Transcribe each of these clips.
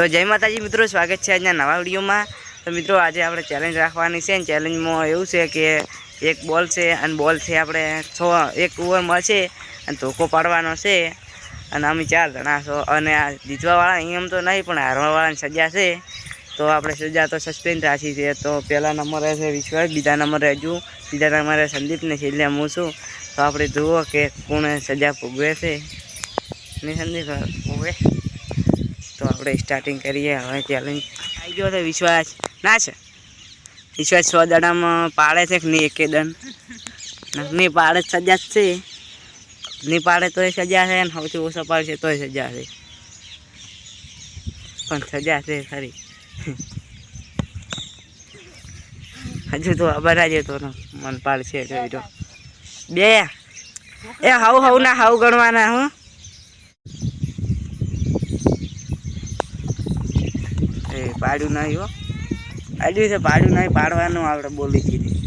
તો જય માતાજી મિત્રો, સ્વાગત છે આજના નવા વિડીયોમાં. તો મિત્રો, આજે આપણે ચેલેન્જ રાખવાની છે ચેલેન્જમાં એવું છે કે એક બોલ છે અને બોલથી આપણે છ, એક ઓવર મળશે અને ધોકો પાડવાનો છે. અને અમે ચાર જણા છો અને આ જીતવાવાળા નિયમ તો નહીં, પણ હારવાવાળાની સજા છે. તો આપણે સજા તો સસ્પેન્ડ રાખી છે. તો પહેલા નંબરે છે વિશ્વાસ, બીજા નંબરે હજુ ત્રીજા નંબરે સંદીપને છેલ્લે હું છું. તો આપણે જુઓ કે કોણે સજા ભોગવે છે. ને સંદીપ, ભોગવે. તો આપણે સ્ટાર્ટિંગ કરીએ. હવે ચેલેન્જ આવી ગયો છે વિશ્વાસ ના છે. વિશ્વાસ સો દાડામાં પાડે છે કે નહીં એકે દંડ નહીં પાડે સજા જ છે. નહીં પાડે તોય સજા છે અને સૌથી ઓછો પાડશે તોય સજા છે. પણ સજા છે ખરી. હજુ તો અબરાજે તો મન પાડશે બે. એ હાઉ હાઉ ના હાઉ ગણવાના હું. પાડ્યું નહીં હો. આડ્યું છે પાડ્યું નહીં પાડવાનું આપણે બોલી દીધી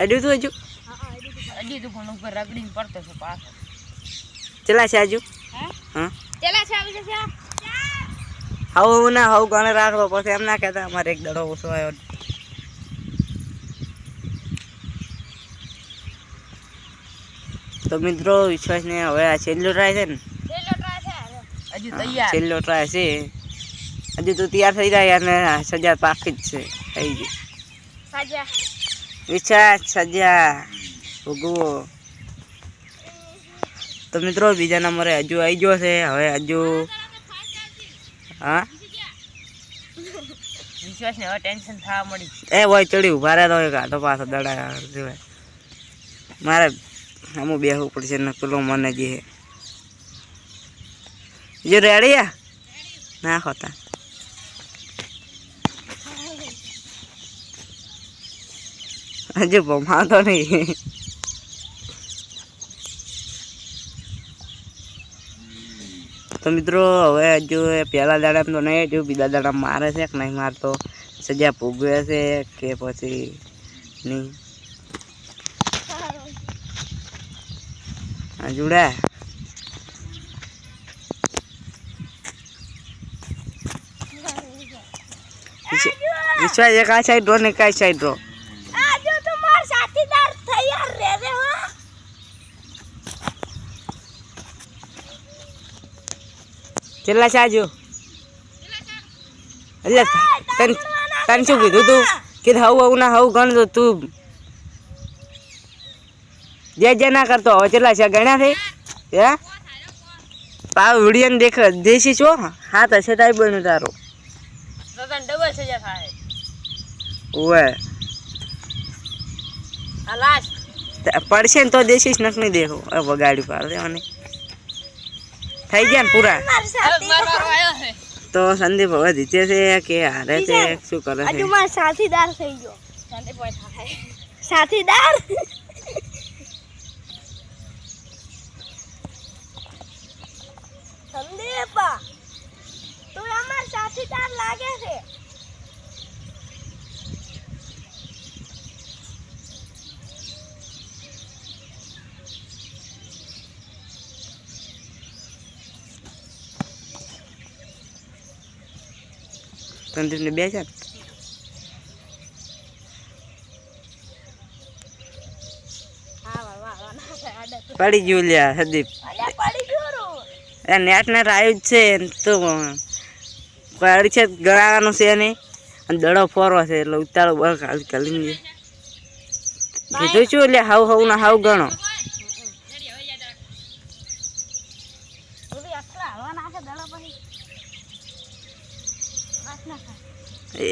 અડ્યું તું હજુ અડી તું પણ ઉપર રગડીને પડતો છે પાછો ચલા છે હજુ? હે? હા ચલા છે આવી જશે હાવ ના હાવ ગણે રાખવો પછી એમ ના કહેતા અમારે એક દડો ઓછો આવ્યો. તો મિત્રો વિશ્વાસને હવે આ છેલ્લો ટ્રાય છે ને. ચલો છે હજુ છેલ્લો ટ્રાય છે. હજુ તો તૈયાર થઈ જાય અને સજા પાકી જ છે થઈ ગઈ. વિશ્વાસ સજા. ભોગવો તો મિત્રો બીજા નંબરે હજુ આવી ગયો છે. હવે હજુ હા? વિશ્વાસ હવે ટેન્શન થવા મળી. એ હોય ચડી ઊભા રહ્યા તો એક હાથો પાછો દડા મારે અમુક બેહવું પડશે ને પેલો મને જે જે રેડી આ ના હોતા હજુ ભમાતો નહીં તો મિત્રો હવે હજુ એ પહેલા દાડામાં તો નહીં હજુ બીજા દાડામાં મારે છે કે નહીં મારતો સજા ભોગવે છે કે પછી નહીં હા જોડા. વિશ્વાસ એક આ સાઈડ રો ને કઈ સાઈડ રો. આજુ તમાર સાથીદાર તૈયાર રહે રે હો છેલ્લા સાજુ એટલે તન તને શું કીધું તું? કે હવ હવ ના હવ ગણતો તું. જે જે ના કરતો હવે કેટલા છે ગણ્યા થઈ હે? પાવ વીડિયો દેખ દેશી છો? હા તો છે તાઈ બન્યું તારું. તો ડબલ છે સજા થાય. ઓવે. આ લાસ્ટ પડશે ને તો દેશી નક નહીં દેખો એ વગાડી પાડ દેવાની થઈ ગયા ને પૂરા? મારો આવ્યો છે. તો સંદીપ હવે જીતે છે કે હારે છે? શું કરે છે? સાથીદાર થઈ ગયો. સાથીદાર? સંદીપ તું અમાર સાથીદાર લાગે છે? સંદીપને બે તું. પડી ગયું લ્યા સંદીપ અલ્યા પડી ગયો રો એ નેટ નેટ આવ્યું જ છે તો પડી છે ગણાવાનું છે નહીં. અને દડો ફોરવા છે, એટલે ઉતાળો બળ ખાલી કરી કીધું છું એટલે હાવ હાવ ના હાવ ગણો.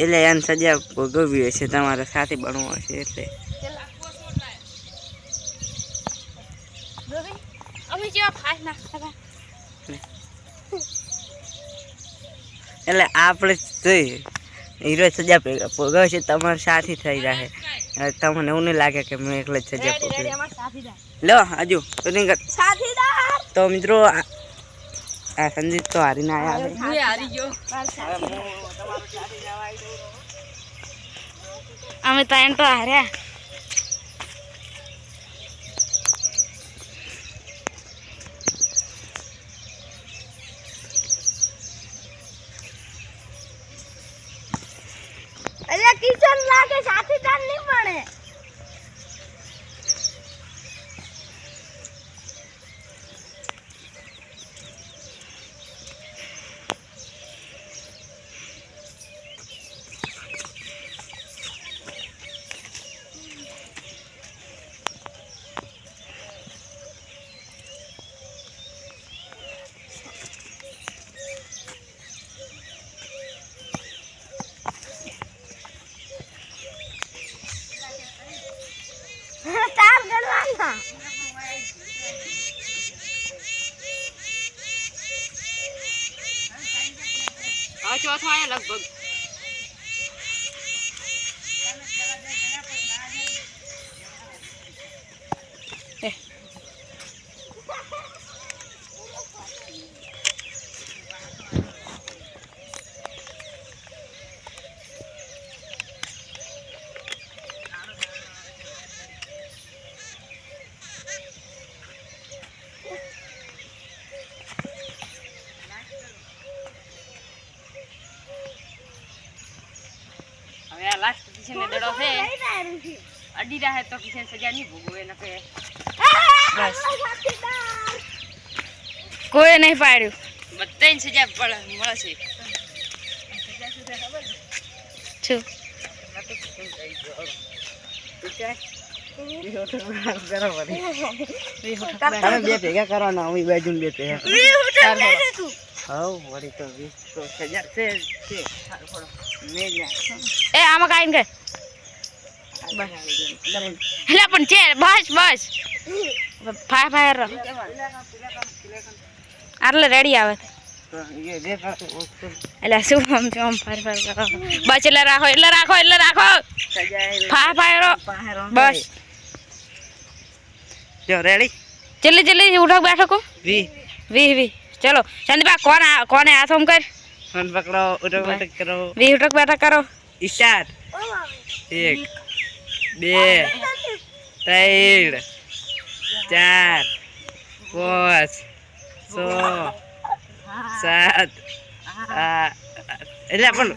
એટલે એને સજા ભોગવવી હશે તમારે સાથે બનવું હશે એટલે. અમે જેવા ફાસ્ટ નાખતા એટલે આપણે જોઈએ. હીરો સજા ભેગા ભોગવે છે તમારે સાથી થઈ રહે તમને એવું નહીં લાગે કે મેં એકલે જ સજા ભોગવી. લો હજુ તો તો મિત્રો આ સંજીત સંદીપ તો હારીને આવ્યા છે હું હારી ગયો. માર સાથીદાર અમે ત્રણ તો હાર્યા. કિશન લાગે સાથીદાર નહીં મળે તાર ગણવાના હા ચોથો આયા લગભગ હવે આ લાસ્ટ દડો છે અડી રહે. તો કિશન સજા નહીં ભોગવે ન કે બસ. કોઈ નહીં પાડ્યું. બધાને સજા પડે મળશે. છું. તમે બે ભેગા કરવાના અમે બાજુ બે ભેગા હવ વળી તો વીસ તો હજાર છે છે. એ આમાં કાંઈ કે એટલે પણ છે બસ બસ. ફાય ફાયર રહો. આટલે રેડી આવે. એટલે શું આમ છે આમ ફાયર ફાયર કરો બસ એટલે રાખો એટલે રાખો એટલે રાખો. ફાય ફાયર બસ. જો રેડી જલ્દી જલ્દી ઉઠક બેઠો કો વી. વી વી. ચલો સંદીપા કોણ આ- કોને હાથ ઓમ કર? ફોન પકડો ઉઠક ઉઠક કરો. વી ઉઠક બેઠક કરો. સ્ટાર્ટ એક. બે, ત્રણ, ચાર, પાંચ, છ, સાત એટલે પણ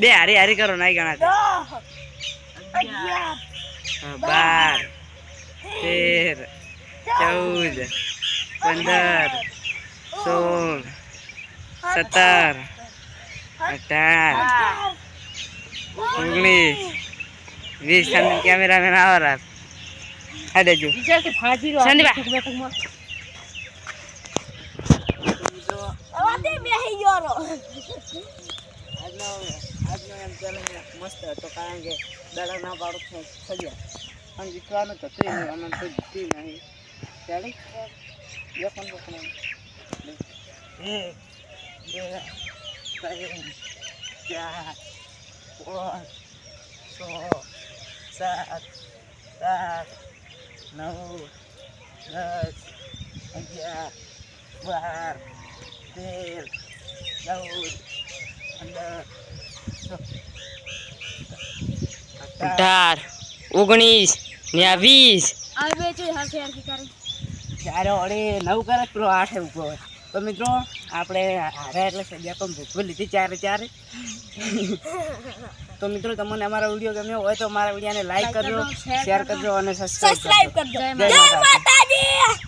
બે હારી હારી કરો નાઈ ગણા બાર, તેર, ચૌદ, પંદર, સોળ, સત્તર, અઢાર, ઓગણીસ વીસ તમે કેમેરામેન આવો રાત આ દેજો સંદીપા આજનો આજનો એમ ચેલેન્જ મસ્ત હતો કારણ કે દાડા ના બાળક સજ્યા પણ જીતવાનું તો તે નહીં અમને તો જીતી નહીં ચાલે યો પણ પકડો એક બે ત્રણ ચાર પાંચ છ સાત આઠ નવ દસ અગિયાર બાર તેર ચૌદ પંદર અઢાર ઓગણીસ ને આ વીસ. ચારે વડે નવ કરે પેલો આઠે ઊભો હોય. તો મિત્રો આપણે હારે એટલે સજા પણ ભૂખવી લીધી ચારે ચારે. તો મિત્રો તમને અમારો વીડિયો ગમ્યો હોય તો અમારા વિડીયોને લાઈક કરજો શેર કરજો અને સબસ્ક્રાઈબ કરજો. જય માતાજી.